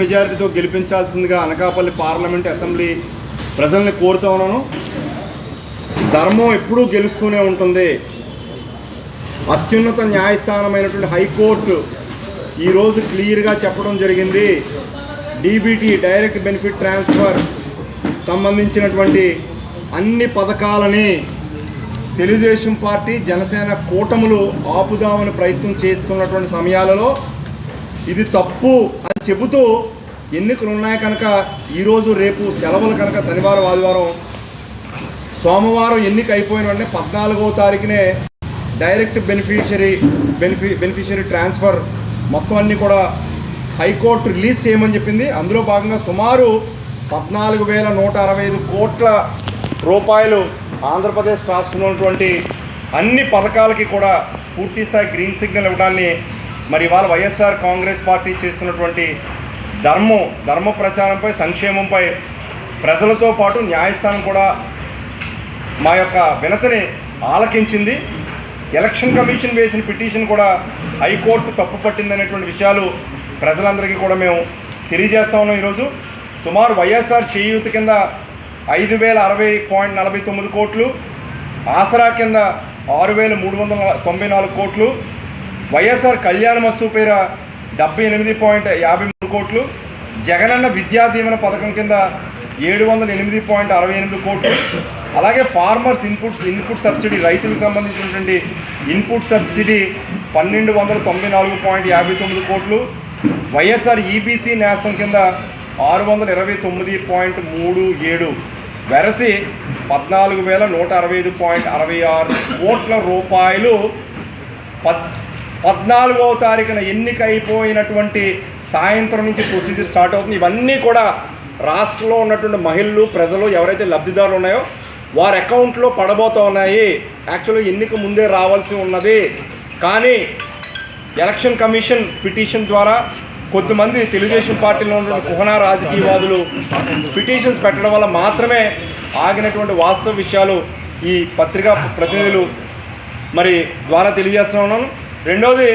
మెజారిటీతో గెలిపించాల్సిందిగా Anakapalli parliament assembly ప్రజల్ని కోరుతా ఉన్నాను. ధర్మం ఎప్పుడూ గెలుస్తూనే ఉంటుంది. అత్యున్నత న్యాయస్థానమైనటువంటి హైకోర్టు ఈరోజు క్లియర్గా చెప్పడం జరిగింది. డీబీటీ డైరెక్ట్ బెనిఫిట్ ట్రాన్స్ఫర్ సంబంధించినటువంటి అన్ని పథకాలని తెలుగుదేశం పార్టీ జనసేన కూటములు ఆపుదామని ప్రయత్నం చేస్తున్నటువంటి సమయాలలో ఇది తప్పు అని చెబుతూ ఎన్నికలు ఉన్నాయి కనుక ఈరోజు రేపు సెలవులు కనుక శనివారం ఆదివారం సోమవారం ఎన్నిక అయిపోయిన వెంటనే పద్నాలుగో తారీఖునే direct beneficiary beneficiary beneficiary transfer మొత్తం అన్నీ కూడా హైకోర్టు రిలీజ్ చేయమని చెప్పింది. అందులో భాగంగా సుమారు పద్నాలుగు వేల నూట అరవై ఐదు కోట్ల రూపాయలు ఆంధ్రప్రదేశ్ రాష్ట్రంలో ఉన్నటువంటి అన్ని పథకాలకి కూడా పూర్తి స్థాయి గ్రీన్ సిగ్నల్ ఇవ్వడాన్ని మరి ఇవాళ వైఎస్ఆర్ కాంగ్రెస్ పార్టీ చేస్తున్నటువంటి ధర్మం ధర్మ ప్రచారంపై సంక్షేమంపై ప్రజలతో పాటు న్యాయస్థానం కూడా మా యొక్క వినతిని ఆలకించింది. ఎలక్షన్ కమిషన్ వేసిన పిటిషన్ కూడా హైకోర్టు తప్పు పట్టిందనేటువంటి విషయాలు ప్రజలందరికీ కూడా మేము తెలియజేస్తా ఉన్నాం ఈరోజు. సుమారు వైఎస్ఆర్ చేయూత కింద ఐదు వేల అరవై పాయింట్ నలభై తొమ్మిది కోట్లు ఆసరా కింద ఆరు వేల మూడు వందల తొంభై నాలుగు కోట్లు వైఎస్ఆర్ కళ్యాణ మస్తు పేర డెబ్బై ఎనిమిది పాయింట్ యాభై మూడు కోట్లు జగనన్న విద్యా దీవెన పథకం కింద ఏడు వందల ఎనిమిది పాయింట్ అరవై ఎనిమిది కోట్లు అలాగే ఫార్మర్స్ ఇన్పుట్స్ ఇన్పుట్ సబ్సిడీ రైతులకు సంబంధించినటువంటి ఇన్పుట్ సబ్సిడీ పన్నెండు వందల తొంభై నాలుగు పాయింట్ యాభై తొమ్మిది కోట్లు వైఎస్ఆర్ ఈబీసీ నేస్తం కింద ఆరు వందల ఇరవై తొమ్మిది పాయింట్ మూడు ఏడు వెరసి పద్నాలుగు వేల నూట అరవై ఐదు పాయింట్ అరవై ఆరు కోట్ల రూపాయలు పద్ పద్నాలుగవ తారీఖున ఎన్నిక అయిపోయినటువంటి సాయంత్రం నుంచి ప్రొసీజర్ స్టార్ట్ అవుతుంది. ఇవన్నీ కూడా రాష్ట్రంలో ఉన్నటువంటి మహిళలు ప్రజలు ఎవరైతే లబ్ధిదారులు ఉన్నాయో వారి అకౌంట్లో పడబోతూ ఉన్నాయి. యాక్చువల్గా ఎన్నిక ముందే రావాల్సి ఉన్నది. కానీ ఎలక్షన్ కమిషన్ పిటిషన్ ద్వారా కొద్దిమంది తెలుగుదేశం పార్టీలో ఉన్న కుహనా రాజకీయవాదులు పిటిషన్స్ పెట్టడం వల్ల మాత్రమే ఆగినటువంటి వాస్తవ విషయాలు ఈ పత్రికా ప్రతినిధులు మరి ద్వారా తెలియజేస్తున్నాను రెండోది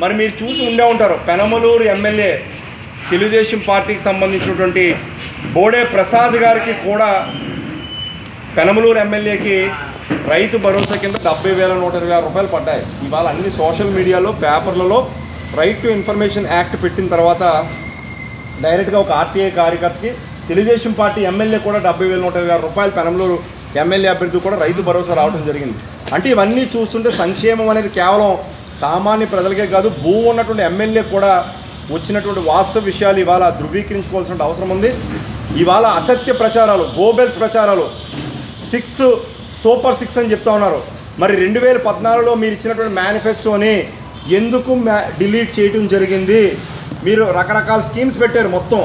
మరి మీరు చూసి ఉండే ఉంటారు. పెనమలూరు ఎమ్మెల్యే తెలుగుదేశం పార్టీకి సంబంధించినటువంటి బోడే ప్రసాద్ గారికి కూడా పెనమలూరు ఎమ్మెల్యేకి రైతు భరోసా కింద డెబ్బై వేల నూట ఇరవై ఆరు రూపాయలు పడ్డాయి. ఇవాళ అన్ని సోషల్ మీడియాలో పేపర్లలో రైట్ టు ఇన్ఫర్మేషన్ యాక్ట్ పెట్టిన తర్వాత డైరెక్ట్గా ఒక ఆర్టీఐ కార్యకర్తకి తెలుగుదేశం పార్టీ ఎమ్మెల్యే కూడా డెబ్బై వేల నూట ఇరవై ఆరు రూపాయలు పెనమలూరు ఎమ్మెల్యే అభ్యర్థి కూడా రైతు భరోసా రావడం జరిగింది. అంటే ఇవన్నీ చూస్తుంటే సంక్షేమం అనేది కేవలం సామాన్య ప్రజలకే కాదు భూ ఉన్నటువంటి ఎమ్మెల్యే కూడా వచ్చినటువంటి వాస్తవ విషయాలు ఇవాళ ధృవీకరించుకోవాల్సిన అవసరం ఉంది. ఇవాళ అసత్య ప్రచారాలు గోబెల్స్ ప్రచారాలు సిక్స్ సూపర్ సిక్స్ అని చెప్తా ఉన్నారు. మరి రెండు వేల పద్నాలుగులో మీరు ఇచ్చినటువంటి మేనిఫెస్టోని ఎందుకు మ్యా డిలీట్ చేయడం జరిగింది? మీరు రకరకాల స్కీమ్స్ పెట్టారు మొత్తం.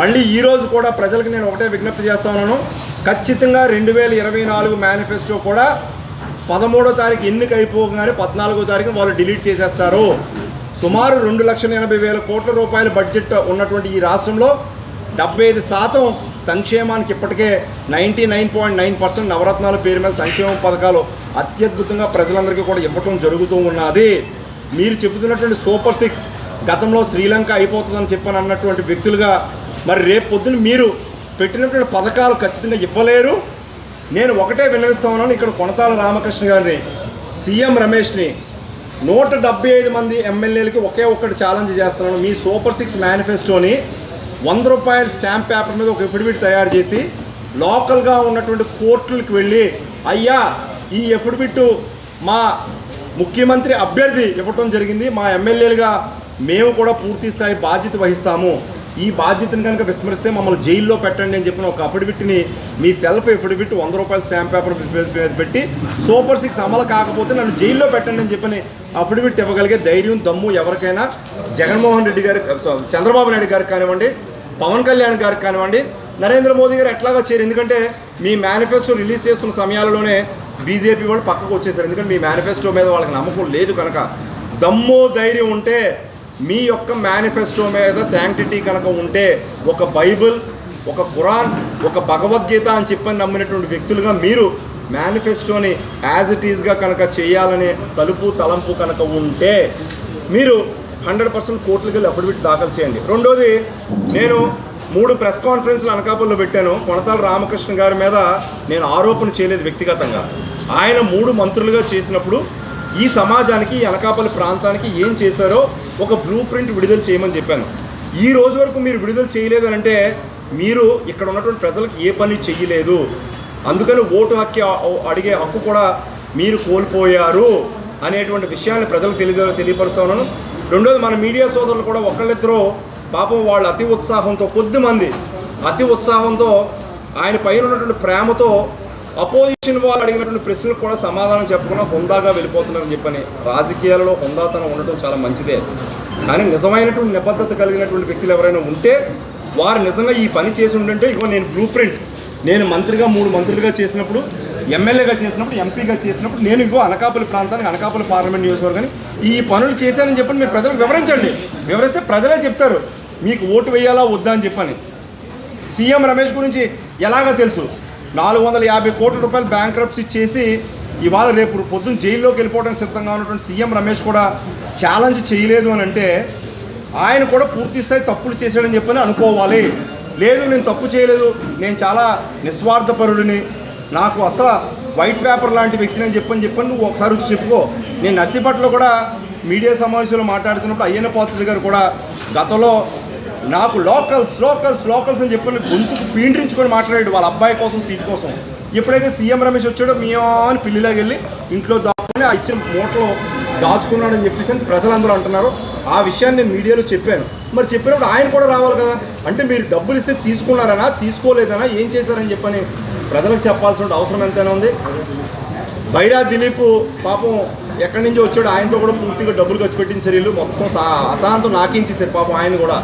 మళ్ళీ ఈరోజు కూడా ప్రజలకు నేను ఒకటే విజ్ఞప్తి చేస్తా ఉన్నాను. ఖచ్చితంగా రెండు వేల ఇరవై నాలుగు మేనిఫెస్టో కూడా పదమూడో తారీఖు ఎన్నిక అయిపోగానే పద్నాలుగో తారీఖు వాళ్ళు డిలీట్ చేసేస్తారు. సుమారు రెండు లక్షల ఎనభై వేల కోట్ల రూపాయల బడ్జెట్ ఉన్నటువంటి ఈ రాష్ట్రంలో డెబ్బై ఐదు శాతం సంక్షేమానికి ఇప్పటికే ninety nine point nine percent నవరత్నాల పేరు మీద సంక్షేమ పథకాలు అత్యద్భుతంగా ప్రజలందరికీ కూడా ఇవ్వటం జరుగుతూ ఉన్నది. మీరు చెబుతున్నటువంటి సూపర్ సిక్స్ గతంలో శ్రీలంక అయిపోతుందని చెప్పని అన్నటువంటి వ్యక్తులుగా మరి రేపు పొద్దున మీరు పెట్టినటువంటి పథకాలు ఖచ్చితంగా ఇవ్వలేరు. నేను ఒకటే విన్నవిస్తా ఉన్నాను ఇక్కడ కొనతాల రామకృష్ణ గారిని సీఎం రమేష్ని. నూట డెబ్బై ఐదు మంది ఎమ్మెల్యేలకి ఒకే ఒక్కటి ఛాలెంజ్ చేస్తున్నాను. మీ సూపర్ సిక్స్ మేనిఫెస్టోని వంద రూపాయల స్టాంప్ పేపర్ మీద ఒక ఎఫిడవిట్ తయారు చేసి లోకల్గా ఉన్నటువంటి కోర్టులకు వెళ్ళి అయ్యా ఈ ఎఫిడవిట్ మా ముఖ్యమంత్రి అభ్యర్థి ఇవ్వటం జరిగింది. మా ఎమ్మెల్యేలుగా మేము కూడా పూర్తి స్థాయి బాధ్యత వహిస్తాము. ఈ బాధ్యతను కనుక విస్మరిస్తే మమ్మల్ని జైల్లో పెట్టండి అని చెప్పిన ఒక అఫిడవిట్ని మీ సెల్ఫ్ అఫిడవిట్ వంద రూపాయల స్టాంప్ పేపర్ పెట్టి సూపర్ సిక్స్ అమలు కాకపోతే నన్ను జైల్లో పెట్టండి అని చెప్పని అఫిడవిట్ ఇవ్వగలిగే ధైర్యం దమ్ము ఎవరికైనా జగన్మోహన్ రెడ్డి గారి చంద్రబాబు నాయుడు గారికి కానివ్వండి పవన్ కళ్యాణ్ గారికి కానివ్వండి నరేంద్ర మోదీ గారు ఎట్లాగా చేయరు. ఎందుకంటే మీ మేనిఫెస్టో రిలీజ్ చేస్తున్న సమయాల్లోనే బీజేపీ వాళ్ళు పక్కకు వచ్చేసారు. ఎందుకంటే మీ మేనిఫెస్టో మీద వాళ్ళకి నమ్మకం లేదు కనుక. దమ్ము ధైర్యం ఉంటే మీ యొక్క మేనిఫెస్టో మీద శాంక్టిటీ కనుక ఉంటే ఒక బైబిల్ ఒక ఖురాన్ ఒక భగవద్గీత అని చెప్పని నమ్మినటువంటి వ్యక్తులుగా మీరు మేనిఫెస్టోని యాజ్ ఇట్ ఈజ్గా కనుక చేయాలనే తలుపు తలంపు కనుక ఉంటే మీరు హండ్రెడ్ పర్సెంట్ కోర్టులకు వెళ్ళి అఫిడవిట్ దాఖలు చేయండి. రెండోది నేను మూడు ప్రెస్ కాన్ఫరెన్స్లు అనకాపల్లిలో పెట్టాను. కొనతాల రామకృష్ణ గారి మీద నేను ఆరోపణ చేయలేదు వ్యక్తిగతంగా. ఆయన మూడు మంత్రులుగా చేసినప్పుడు ఈ సమాజానికి ఈ అనకాపల్లి ప్రాంతానికి ఏం చేశారో ఒక బ్లూ ప్రింట్ విడుదల చేయమని చెప్పాను. ఈ రోజు వరకు మీరు విడుదల చేయలేదని అంటే మీరు ఇక్కడ ఉన్నటువంటి ప్రజలకు ఏ పని చేయలేదు అందుకని ఓటు హక్కు అడిగే హక్కు కూడా మీరు కోల్పోయారు అనేటువంటి విషయాన్ని ప్రజలకు తెలియ తెలియపరుస్తా ఉన్నాను. రెండోది మన మీడియా సోదరులు కూడా ఒకళ్ళిద్దరూ పాపం వాళ్ళు అతి ఉత్సాహంతో కొద్దిమంది అతి ఉత్సాహంతో ఆయన పైన ఉన్నటువంటి ప్రేమతో అపోజిషన్ వాళ్ళు అడిగినటువంటి ప్రశ్నలకు కూడా సమాధానం చెప్పకుండా హుందాగా వెళ్ళిపోతున్నారని చెప్పని రాజకీయాలలో హుందాతనం ఉండటం చాలా మంచిదే. కానీ నిజమైనటువంటి నిబద్ధత కలిగినటువంటి వ్యక్తులు ఎవరైనా ఉంటే వారు నిజంగా ఈ పని చేసి ఉండంటే ఇగో నేను బ్లూ ప్రింట్ నేను మంత్రిగా మూడు మంత్రులుగా చేసినప్పుడు ఎమ్మెల్యేగా చేసినప్పుడు ఎంపీగా చేసినప్పుడు నేను ఇగో అనకాపల్లి ప్రాంతానికి అనకాపల్లి పార్లమెంట్ నియోజకవర్గాన్ని ఈ పనులు చేశానని చెప్పని మీరు ప్రజలకు వివరించండి. వివరిస్తే ప్రజలే చెప్తారు మీకు ఓటు వేయాలా వద్దా అని చెప్పని. సీఎం రమేష్ గురించి ఎలాగ తెలుసు. నాలుగు వందల యాభై కోట్ల రూపాయలు బ్యాంక్రప్సీ చేసి ఇవాళ రేపు పొద్దున్న జైల్లోకి వెళ్ళిపోవడానికి సిద్ధంగా ఉన్నటువంటి సీఎం రమేష్ కూడా ఛాలెంజ్ చేయలేదు అని అంటే ఆయన కూడా పూర్తి స్థాయి తప్పులు చేశాడని చెప్పని అనుకోవాలి. లేదు నేను తప్పు చేయలేదు. నేను చాలా నిస్వార్థపరుడిని. నాకు అసలు వైట్ పేపర్ లాంటి వ్యక్తిని అని చెప్పని చెప్పని నువ్వు ఒకసారి వచ్చి చెప్పుకో. నేను నర్సీపట్లో కూడా మీడియా సమావేశంలో మాట్లాడుతున్నప్పుడు అయ్యన్న పాత్రుడు గారు కూడా గతంలో నాకు లోకల్స్ లోకల్స్ లోకల్స్ అని చెప్పి గొంతుకు పీండ్రించుకొని మాట్లాడాడు వాళ్ళ అబ్బాయి కోసం సీట్ కోసం. ఎప్పుడైతే సీఎం రమేష్ వచ్చాడో మియా అని పిల్లిలాగా వెళ్ళి ఇంట్లో దాచుకొని ఆ ఇచ్చిన మూటలో దాచుకున్నాడని చెప్పేసి అని ప్రజలందరూ అంటున్నారు. ఆ విషయాన్ని నేను మీడియాలో చెప్పాను. మరి చెప్పినప్పుడు ఆయన కూడా రావాలి కదా. అంటే మీరు డబ్బులు ఇస్తే తీసుకున్నారనా తీసుకోలేదనా ఏం చేశారని చెప్పని ప్రజలకు చెప్పాల్సిన అవసరం ఎంతైనా ఉంది. బైరా దిలీప్ పాపం ఎక్కడి నుంచి వచ్చాడు. ఆయనతో కూడా పూర్తిగా డబ్బులు ఖర్చు పెట్టిన చర్యలు మొత్తం అశాంతం నాకించేసారు పాపం ఆయన కూడా.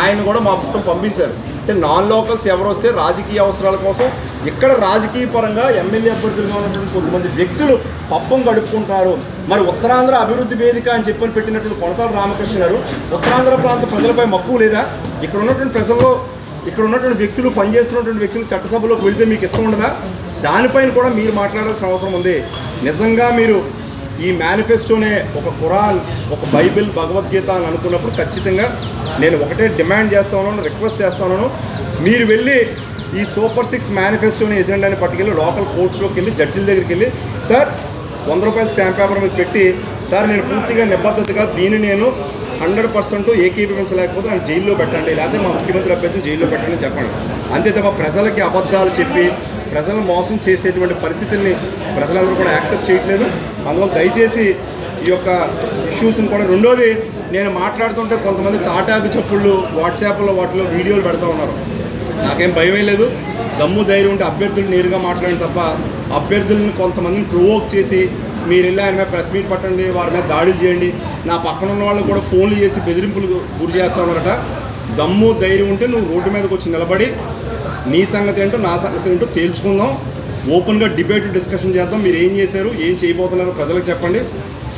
ఆయన కూడా మా మొత్తం పంపించారు. అంటే నాన్ లోకల్స్ ఎవరు వస్తే రాజకీయ అవసరాల కోసం ఇక్కడ రాజకీయ పరంగా ఎమ్మెల్యే అభ్యర్థులుగా ఉన్నటువంటి కొంతమంది వ్యక్తులు పప్పం గడుపుకుంటారు మరి ఉత్తరాంధ్ర అభివృద్ధి వేదిక అని చెప్పని పెట్టినటువంటి కొనతాల రామకృష్ణ గారు ఉత్తరాంధ్ర ప్రాంత ప్రజలపై మక్కువ లేదా? ఇక్కడ ఉన్నటువంటి ప్రజల్లో ఇక్కడ ఉన్నటువంటి వ్యక్తులు పనిచేస్తున్నటువంటి వ్యక్తులు చట్టసభలోకి వెళితే మీకు ఇష్టం ఉండదా? దానిపైన కూడా మీరు మాట్లాడాల్సిన అవసరం ఉంది. నిజంగా మీరు ఈ మేనిఫెస్టోనే ఒక ఖురాన్ ఒక బైబిల్ భగవద్గీత అని అనుకున్నప్పుడు ఖచ్చితంగా నేను ఒకటే డిమాండ్ చేస్తా ఉన్నాను రిక్వెస్ట్ చేస్తా ఉన్నాను. మీరు వెళ్ళి ఈ సూపర్ సిక్స్ మేనిఫెస్టోని ఎజెండాని పట్టుకెళ్ళి లోకల్ కోర్ట్స్లోకి వెళ్ళి జడ్జిల దగ్గరికి వెళ్ళి సార్ వంద రూపాయల స్టాంప్ పేపర్ మీద పెట్టి సార్ నేను పూర్తిగా నిబద్ధతగా దీన్ని నేను హండ్రెడ్ పర్సెంట్ ఏకీభవించలేకపోతే నన్ను జైల్లో పెట్టండి లేకపోతే మా ముఖ్యమంత్రి అభ్యర్థిని జైల్లో పెట్టండి చెప్పండి. అంతే తప్ప ప్రజలకి అబద్ధాలు చెప్పి ప్రజలను మోసం చేసేటువంటి పరిస్థితుల్ని ప్రజలందరూ కూడా యాక్సెప్ట్ చేయట్లేదు. అందువల్ల దయచేసి ఈ యొక్క ఇష్యూస్ని కూడా రెండోది నేను మాట్లాడుతుంటే కొంతమంది తాటాకు చప్పుళ్ళు వాట్సాప్లో వాటిలో వీడియోలు పెడతా ఉన్నారు. నాకేం భయమే లేదు. దమ్ము ధైర్యం ఉంటే అభ్యర్థులు నేరుగా మాట్లాడిన తప్ప అభ్యర్థులను కొంతమందిని ప్రొవోక్ చేసి మీరు వెళ్ళి ఆయన మీద ప్రెస్ మీట్ పట్టండి వారి మీద దాడులు చేయండి. నా పక్కన ఉన్న వాళ్ళు కూడా ఫోన్లు చేసి బెదిరింపులు గురి చేస్తా ఉన్నారట. దమ్ము ధైర్యం ఉంటే నువ్వు రోడ్డు మీదకి వచ్చి నిలబడి నీ సంగతి ఏంటో నా సంగతి ఏంటో తేల్చుకుందాం. ఓపెన్గా డిబేట్ డిస్కషన్ చేద్దాం. మీరు ఏం చేశారు ఏం చేయబోతున్నారు ప్రజలకు చెప్పండి.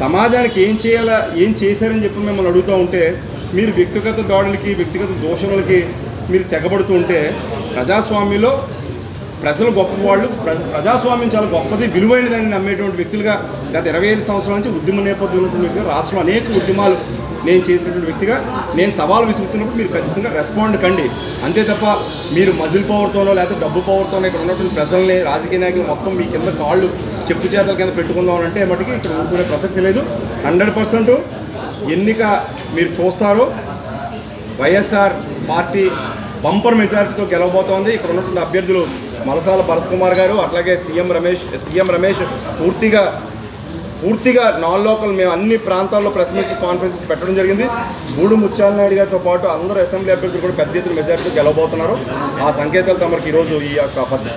సమాజానికి ఏం చేయాలా ఏం చేశారని చెప్పి మిమ్మల్ని అడుగుతూ ఉంటే మీరు వ్యక్తిగత దాడులకి వ్యక్తిగత దోషములకి మీరు తెగబడుతూ ఉంటే ప్రజాస్వామ్యంలో ప్రజలు గొప్పవాళ్ళు ప్రజ ప్రజాస్వామ్యం చాలా గొప్పది విలువైనదని నమ్మేటువంటి వ్యక్తులుగా గత ఇరవై ఐదు సంవత్సరాల నుంచి ఉద్యమ నేపథ్యంలో వ్యక్తిగా రాష్ట్రంలో అనేక ఉద్యమాలు నేను చేసినటువంటి వ్యక్తిగా నేను సవాలు విసురుతున్నప్పుడు మీరు ఖచ్చితంగా రెస్పాండ్ కండి. అంతే తప్ప మీరు మజిల్ పవర్తోనో లేకపోతే డబ్బు పవర్తోనో ఇక్కడ ఉన్నటువంటి ప్రజల్ని రాజకీయ నాయకులు మొత్తం మీ కింద కాళ్ళు చెప్పు చేతల కింద పెట్టుకుందాం అంటే మటుకి ఇక్కడ ఊరుకునే ప్రసక్తి లేదు. హండ్రెడ్ పర్సెంట్ ఎన్నిక మీరు చూస్తారు వైఎస్ఆర్ పార్టీ బంపర్ మెజారిటీతో గెలవబోతోంది. ఇక్కడ ఉన్నటువంటి అభ్యర్థులు మలసాల భరత్ కుమార్ గారు అట్లాగే సీఎం రమేష్ సీఎం రమేష్ పూర్తిగా పూర్తిగా నాన్ లోకల్ మేము అన్ని ప్రాంతాల్లో ప్రెస్ మీట్స్ కాన్ఫరెన్సెస్ పెట్టడం జరిగింది. గూడు ముత్యాల నాయుడు గారితో పాటు అందరూ అసెంబ్లీ అభ్యర్థులు కూడా పెద్ద ఎత్తున మెజార్టీ గెలవబోతున్నారు. ఆ సంకేతాలు తమరికి ఈరోజు ఈ యొక్క పత్రి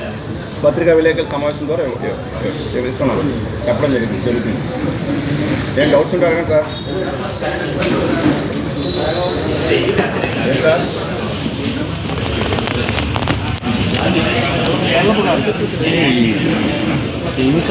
పత్రికా విలేకరుల సమావేశం ద్వారా వివరిస్తున్నారు. చెప్పడం జరిగింది జరుగుతుంది. ఏం డౌట్స్ ఉంటారు కానీ సార్? ఏం సార్? జీవితం